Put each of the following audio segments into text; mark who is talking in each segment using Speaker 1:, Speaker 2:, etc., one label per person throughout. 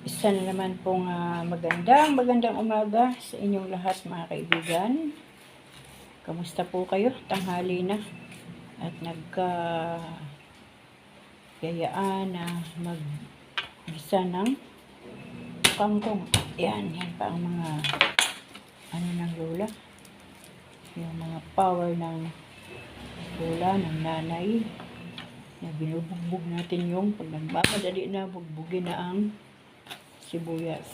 Speaker 1: Isa na naman pong ah, magandang, magandang umaga sa inyong lahat mga kaibigan. Kamusta po kayo? Tanghali na. At nagka yayaan na mag gisa ng kangkong. Yan, yan pa ang mga ano ng lola. Yung mga power ng lola, ng nanay. Na binubugbog natin yung pag nagmamadali na, bugbugin na ang sibuyas.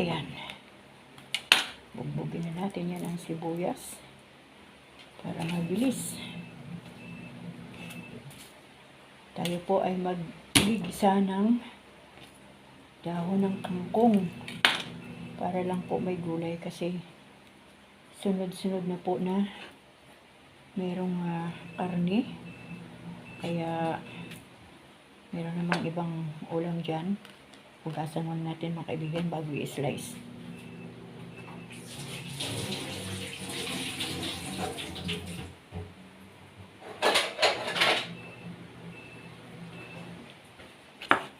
Speaker 1: Ayan. Bugbugin na natin yan ang sibuyas para mabilis. Tayo po ay maggigisa ng dahon ng kangkong para lang po may gulay kasi sunod-sunod na po na merong ah, karne kaya meron namang ibang ulam dyan. Hugasan muna natin mga kaibigan bago i-slice.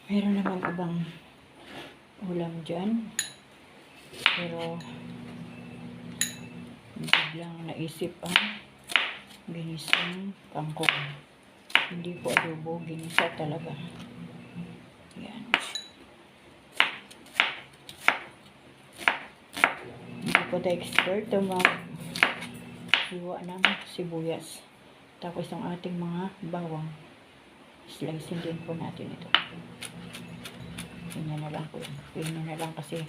Speaker 1: Meron namang ibang ulam dyan. Pero biglang naisip ang ginisang kangkong hindi po adobo, ginisa talaga. Yan. Hindi po expert mag hiwa ng sibuyas. Tapos ang ating mga bawang. Slicing din po natin ito. Ganyan na lang po. Pino na lang kasi.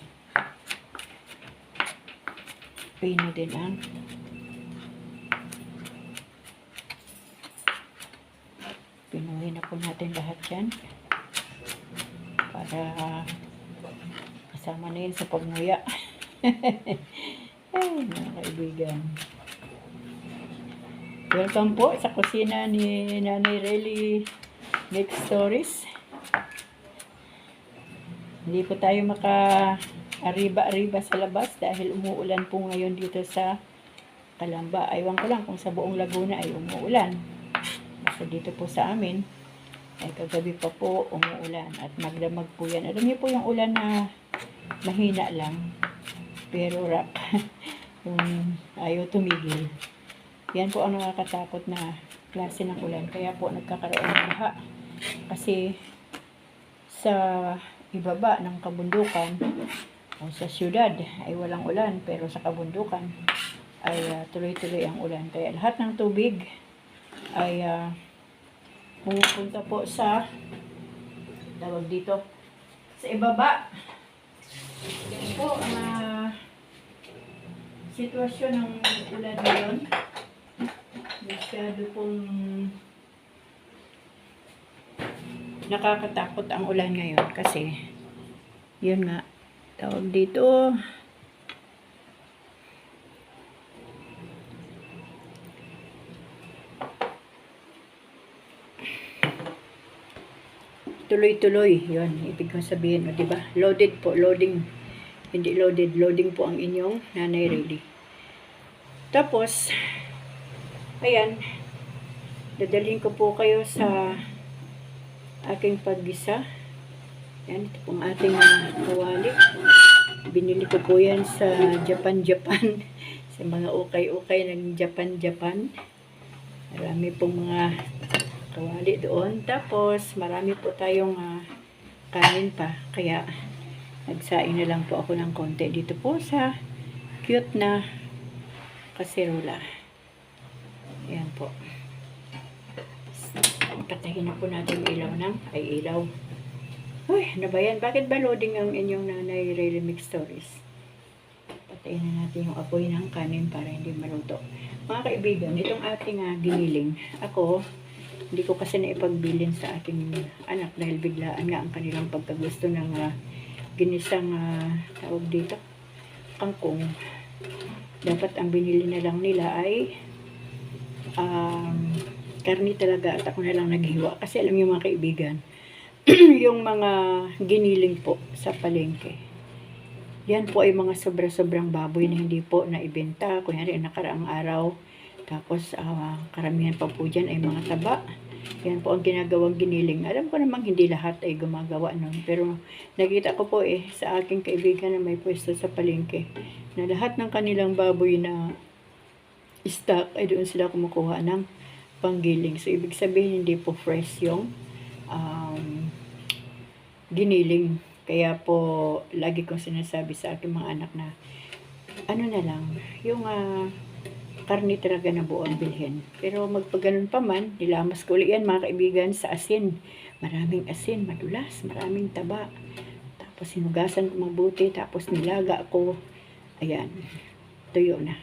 Speaker 1: Pino din ang pinuhin na po natin lahat yan para kasama na yun sa pagmuya ay mga kaibigan welcome po sa kusina ni Nanay Relly Make Stories hindi po tayo maka ariba-ariba sa labas dahil umuulan po ngayon dito sa Kalamba. Aywan ko lang kung sa buong Laguna ay umuulan. Basta dito po sa amin, ay kagabi pa po umuulan at magdamag po yan. Alam niyo po yung ulan na mahina lang, pero rap. yung ayaw tumigil. Yan po ang nakakatakot na klase ng ulan. Kaya po nagkakaroon ng baha. Kasi sa ibaba ng kabundukan o sa syudad ay walang ulan pero sa kabundukan ay ah, tuloy-tuloy ang ulan. Kaya lahat ng tubig ay ah, pumupunta po sa tawag dito sa ibaba. Yan po ang ah, sitwasyon ng ulan ngayon. Masyado pong nakakatakot ang ulan ngayon kasi yun nga tawag dito tuloy-tuloy yun ibig kong sabihin o diba loaded po loading hindi loaded loading po ang inyong nanay ready tapos ayan dadalhin ko po kayo sa aking paggisa. Yan, ito pong ating uh, kawali. Binili ko po yan sa Japan-Japan. sa mga ukay-ukay ng Japan-Japan. Marami pong mga kawali doon. Tapos, marami po tayong uh, kanin pa. Kaya, nagsaing na lang po ako ng konti dito po sa cute na kaserola. Yan po. Patayin na po natin ilaw ng, ay ilaw. Uy, ano ba yan? Bakit ba loading ang inyong nanay really mix stories? Patayin na natin yung apoy ng kanin para hindi maluto. Mga kaibigan, itong ating uh, giniling, ako, hindi ko kasi naipagbilin sa aking anak dahil biglaan nga ang kanilang pagkagusto ng uh, ginisang uh, tawag dito, kangkong. Dapat ang binili na lang nila ay um, karni talaga at ako na lang naghiwa. Kasi alam niyo mga kaibigan, yung mga giniling po sa palengke. Yan po ay mga sobra-sobrang baboy na hindi po naibenta. Kunyari, nakaraang araw. Tapos, ah, karamihan pa po dyan ay mga taba Yan po ang ginagawang giniling. Alam ko namang hindi lahat ay gumagawa nun. Pero nakita ko po eh sa aking kaibigan na may pwesto sa palengke na lahat ng kanilang baboy na stock ay doon sila kumukuha ng panggiling. So, ibig sabihin hindi po fresh yung um, giniling. Kaya po, lagi kong sinasabi sa aking mga anak na ano na lang, yung ah, karne talaga na buo ang bilhin. Pero magpaganon pa man, nilamas ko ulit yan mga kaibigan sa asin. Maraming asin, madulas, maraming taba. Tapos sinugasan ko mabuti, tapos nilaga ko. Ayan, tuyo na.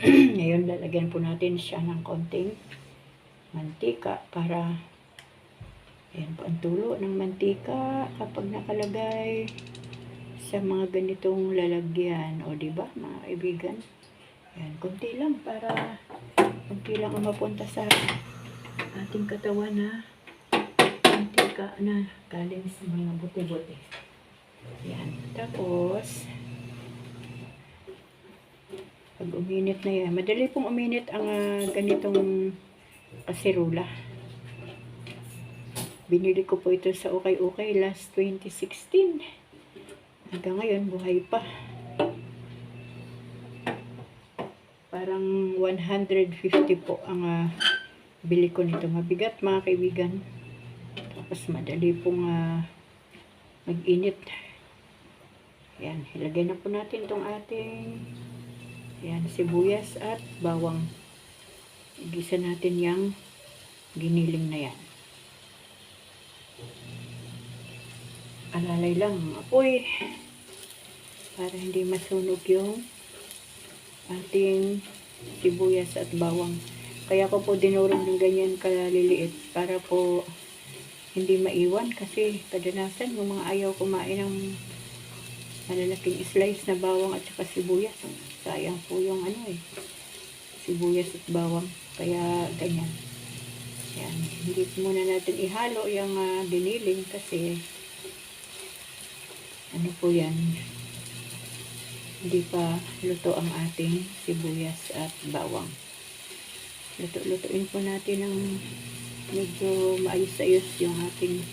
Speaker 1: Ngayon, lalagyan po natin siya ng konting mantika para ayan po ang tulo ng mantika kapag nakalagay sa mga ganitong lalagyan. O, di ba, mga kaibigan? Ayan, konti lang para konti lang ang mapunta sa ating katawan na mantika na galing sa mga buti-buti. Ayan. Tapos, pag uminit na yan, madali pong uminit ang ah, ganitong kaserula. Binili ko po ito sa Okay Okay last 2016. Hanggang ngayon, buhay pa. Parang 150 po ang ah, bili ko nito. Mabigat mga kaibigan. Tapos madali pong ah, mag-init. Yan, ilagay na po natin itong ating yan, sibuyas at bawang. Igisa natin yung giniling na yan. Alalay lang ang apoy para hindi masunog yung ating sibuyas at bawang. Kaya ko po dinurong ng ganyan kaliliit para po hindi maiwan kasi kadalasan yung mga ayaw kumain ng malalaking slice na bawang at saka sibuyas. Sayang po yung ano eh, sibuyas at bawang. Kaya ganyan. Yan. Hindi muna natin ihalo yung ah, giniling kasi ano po yan, hindi pa luto ang ating sibuyas at bawang. Luto-lutuin po natin ng medyo maayos-ayos yung ating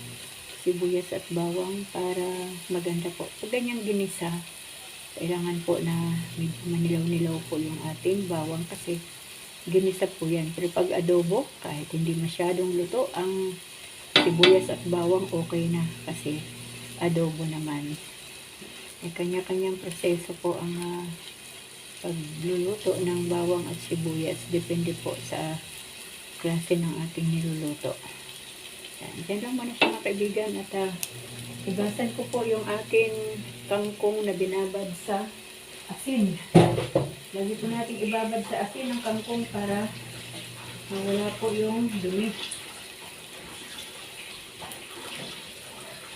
Speaker 1: sibuyas at bawang para maganda po. Pag ganyan ginisa, kailangan po na medyo manilaw-nilaw po yung ating bawang kasi ginisa po yan. Pero pag adobo, kahit hindi masyadong luto, ang sibuyas at bawang okay na kasi adobo naman. May kanya-kanyang proseso po ang ah, pagluluto ng bawang at sibuyas. Depende po sa klase ng ating niluluto. Yan. Diyan lang muna siya mga kaibigan at uh, ibasan ko po yung aking kangkong na binabad sa asin. Lagi po natin ibabad sa asin ang kangkong para mawala po yung dumi.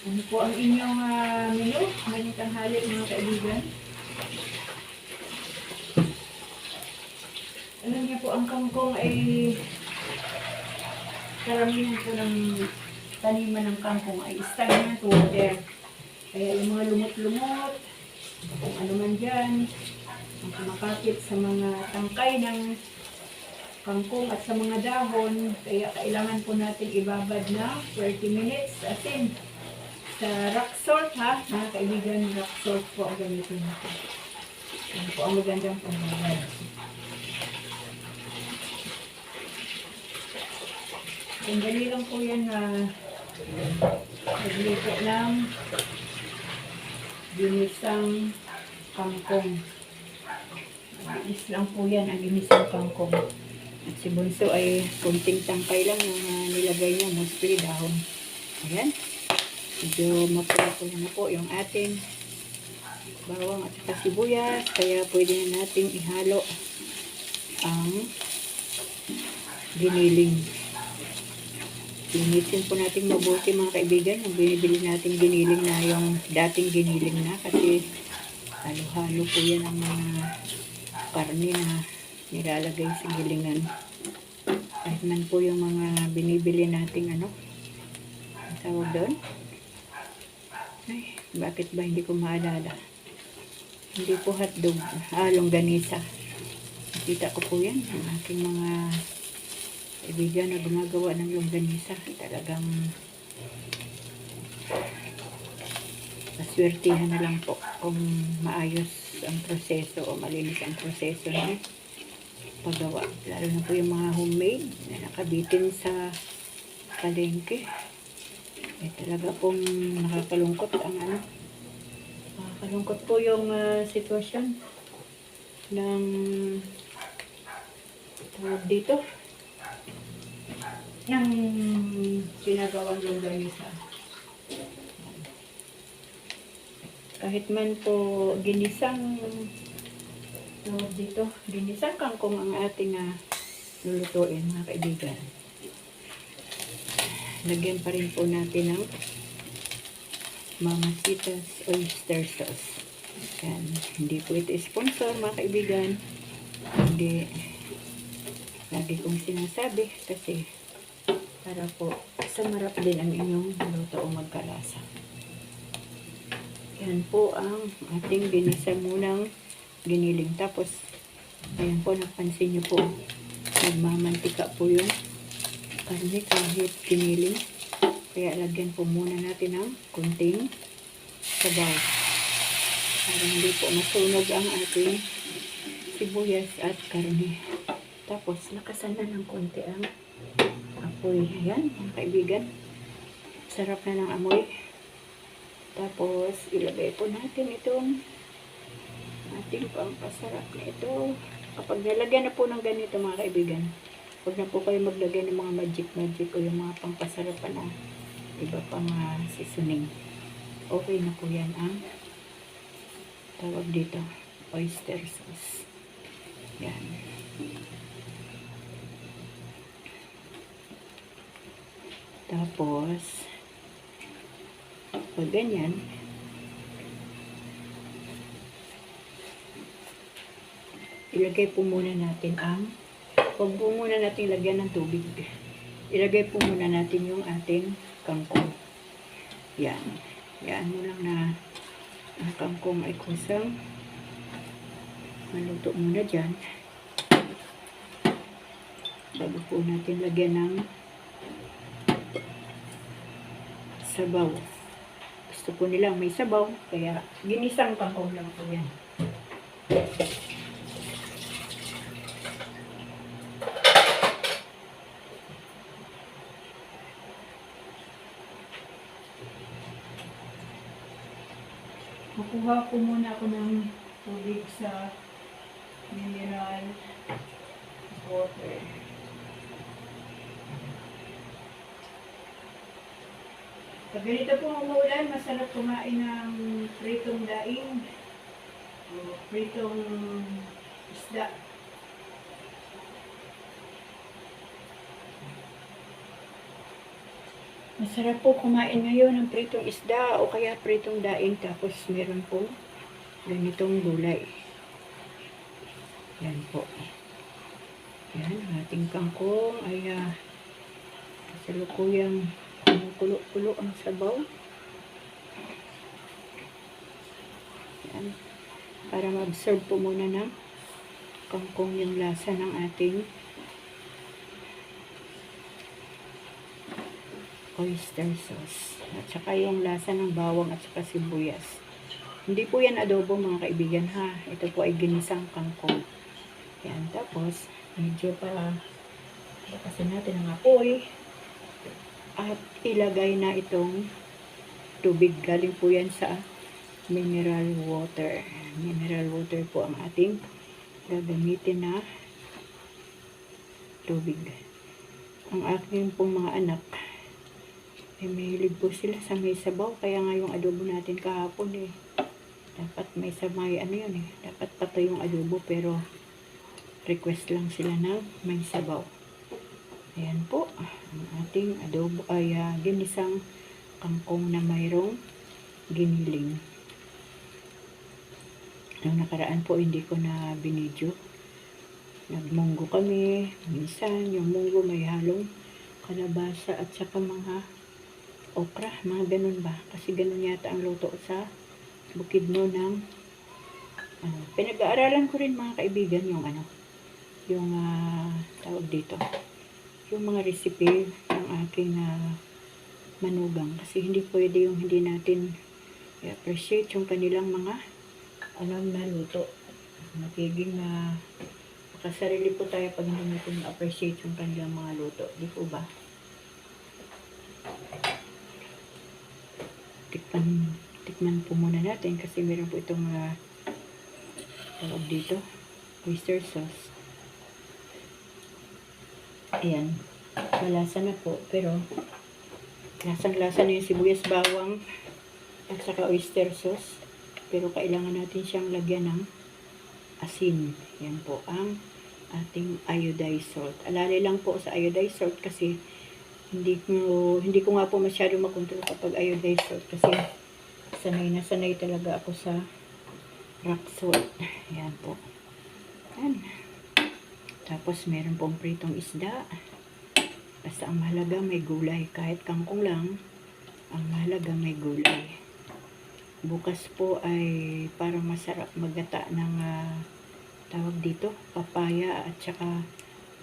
Speaker 1: Ano po ang inyong uh, menu? Ngayong tanghali mga kaibigan. Alam niyo po, ang kangkong ay karamihan po ng taniman ng kangkong ay stagnant water. Kaya yung mga lumot-lumot, ano man dyan, ang kumakapit sa mga tangkay ng kangkong at sa mga dahon, kaya kailangan po natin ibabad na 30 minutes asin sa rock salt ha, mga kaibigan, rock salt po ang gamitin natin. Yan po ang magandang pambabad. Sandali lang po yan na naglito ng ginisang kangkong. Ginis lang po yan ang ginisang kangkong. At si Bunso ay kunting tangkay lang yung ah, nilagay niya, mostly dahon. Ayan. Medyo mapulo na po yung ating bawang at saka sibuyas. Kaya pwede na nating ihalo ang giniling. Linisin po natin mabuti mga kaibigan. Yung binibili natin giniling na yung dating giniling na kasi halo-halo po yan ang mga karne na nilalagay sa gilingan. Kahit man po yung mga binibili nating ano, ang tawag doon. Ay, bakit ba hindi ko maalala? Hindi po hotdog, ah, longganisa. Nakita ko po yan, ang aking mga kaibigan na gumagawa ng longganisa. Talagang maswertihan na lang po kung maayos ang proseso o malinis ang proseso ng paggawa. Lalo na po yung mga homemade na nakabitin sa palengke. Eh talaga pong nakakalungkot ang ano. Nakakalungkot po yung ah, sitwasyon ng tawag dito ng ginagawang longganisa. Kahit man po ginisang tawag dito, ginisang kangkong ang ating ah, lulutuin mga kaibigan. Lagyan pa rin po natin ng Mamasitas Oyster Sauce. Yan. Hindi po ito sponsor mga kaibigan. Hindi lagi kong sinasabi kasi para po sumarap din ang inyong luto o magkalasa. Yan po ang ating ginisa munang giniling. Tapos, ayan po, napansin nyo po, nagmamantika po yung karne kahit giniling. Kaya lagyan po muna natin ng kunting sabaw. Para hindi po masunog ang ating sibuyas at karne. Tapos, lakasan na ng konti ang apoy. Ayan, mga kaibigan. Sarap na ng amoy. Tapos, ilagay po natin itong ating pampasarap na ito. Kapag nilagyan na po ng ganito mga kaibigan, huwag na po kayo maglagay ng mga magic-magic o yung mga pampasarap na iba pang uh, seasoning. Okay na po yan ang tawag dito, oyster sauce. Yan. Tapos, pag ganyan, ilagay po muna natin ang, huwag po muna natin lagyan ng tubig. Ilagay po muna natin yung ating kangkong. Yan. Yan mo lang na ang kangkong ay kusang maluto muna dyan. Bago po natin lagyan ng sabaw. Gusto po nilang may sabaw, kaya ginisang kangkong lang po yan. Makuha ko muna ako ng tubig sa mineral water. Pag ganito po umuulan, masarap kumain ng pritong daing pritong isda. Masarap po kumain ngayon ng pritong isda o kaya pritong daing tapos meron po ganitong gulay. Yan po. Yan, ating kangkong ay uh, kasalukuyang kumukulo-kulo ang sabaw. Yan. Para ma-absorb po muna ng kangkong yung lasa ng ating oyster sauce. At saka yung lasa ng bawang at saka sibuyas. Hindi po yan adobo mga kaibigan ha. Ito po ay ginisang kangkong. Yan. Tapos, medyo pa lakasin natin ang apoy. At ilagay na itong tubig. Galing po yan sa mineral water. Mineral water po ang ating gagamitin na tubig. Ang aking pong mga anak eh, mahilig po sila sa may sabaw. Kaya nga yung adobo natin kahapon eh. Dapat may samay, ano yun eh. Dapat patay yung adobo pero request lang sila ng may sabaw. Ayan po. Ang ating adobo ay uh, ginisang kangkong na mayroong giniling. Nung nakaraan po hindi ko na binidyo. Nagmunggo kami. Minsan yung munggo may halong kalabasa at saka mga okra, mga ganun ba? Kasi ganun yata ang luto sa bukid no ng ano, pinag-aaralan ko rin mga kaibigan yung ano, yung uh, tawag dito, yung mga recipe ng aking ah, manugang. Kasi hindi pwede yung hindi natin i-appreciate yung kanilang mga alam na luto. Magiging na makasarili po tayo pag hindi natin appreciate yung kanilang mga luto. Di po ba? Tikman, po muna natin kasi meron po itong uh, tawag dito, oyster sauce. Ayan. Malasa na po. Pero, lasang-lasa na yung sibuyas bawang at saka oyster sauce. Pero, kailangan natin siyang lagyan ng asin. Yan po ang ating iodized salt. Alalay lang po sa iodized salt kasi hindi ko, hindi ko nga po masyado makontrol kapag iodized salt kasi sanay na sanay talaga ako sa rock salt. Yan po. Yan. Tapos, meron pong pritong isda. Basta ang mahalaga may gulay. Kahit kangkong lang, ang mahalaga may gulay. Bukas po ay parang masarap magata ng ah, tawag dito, papaya at saka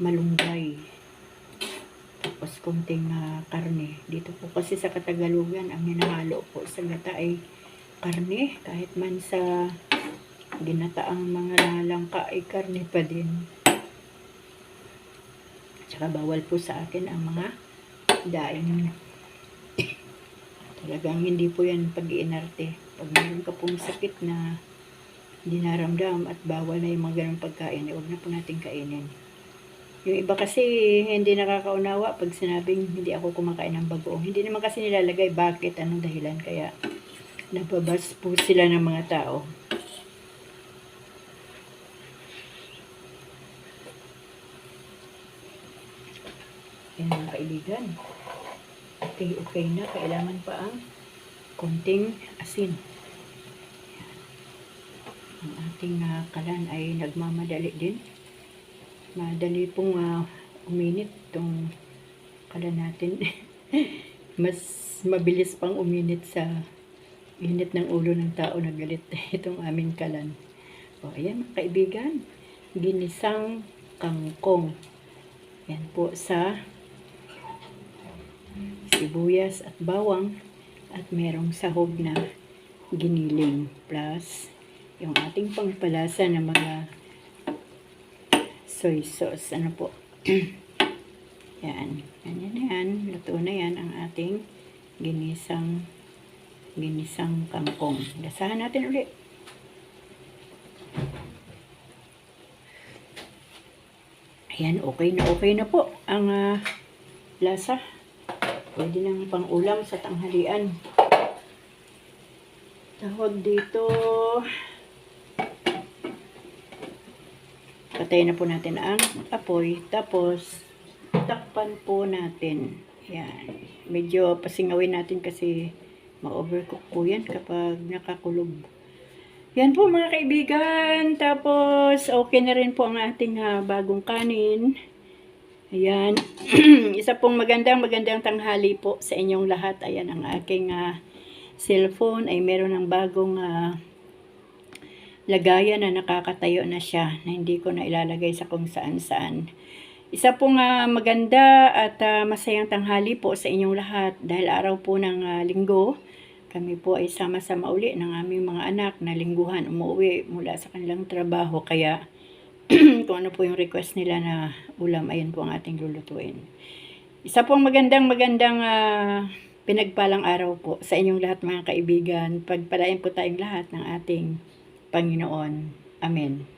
Speaker 1: malunggay. Tapos konting ah, karne. Dito po kasi sa Katagalugan, ang hinahalo po sa gata ay karne. Kahit man sa ginataang mga langka ay karne pa din. Tsaka bawal po sa akin ang mga daing. Talagang hindi po yan pag iinarte. Pag meron ka pong sakit na dinaramdam at bawal na yung mga ganong pagkain, eh, huwag na po natin kainin. Yung iba kasi hindi nakakaunawa pag sinabing hindi ako kumakain ng bagoong. Hindi naman kasi nilalagay bakit, anong dahilan. Kaya nababas po sila ng mga tao. Yan mga kaibigan. Okay, okay na. Kailangan pa ang konting asin. Yan. Ang ating ah, kalan ay nagmamadali din. Madali pong ah, uminit itong kalan natin. Mas mabilis pang uminit sa init ng ulo ng tao na galit itong aming kalan. O, ayan mga kaibigan. Ginisang kangkong. Yan po sa sibuyas at bawang at merong sahog na giniling plus yung ating pangpalasa na mga soy sauce. Ano po? yan. Yan, yan, yan. Luto na yan ang ating ginisang ginisang kangkong. Lasahan natin ulit. Ayan, okay na okay na po ang ah, lasa. Pwede nang pang ulam sa tanghalian. Tawag dito. Patayin na po natin ang apoy. Tapos, takpan po natin. Yan. Medyo pasingawin natin kasi ma-overcook po yan kapag nakakulog. Yan po mga kaibigan. Tapos, okay na rin po ang ating ah, bagong kanin. Ayan. Isa pong magandang magandang tanghali po sa inyong lahat. Ayan ang aking ah, cellphone ay meron ng bagong ah, lagayan na nakakatayo na siya na hindi ko na ilalagay sa kung saan saan. Isa pong ah, maganda at ah, masayang tanghali po sa inyong lahat dahil araw po ng ah, linggo. Kami po ay sama-sama uli ng aming mga anak na lingguhan umuwi mula sa kanilang trabaho. Kaya kung ano po yung request nila na ulam, ayan po ang ating lulutuin. Isa pong magandang magandang ah, pinagpalang araw po sa inyong lahat mga kaibigan. Pagpalain po tayong lahat ng ating Panginoon. Amen.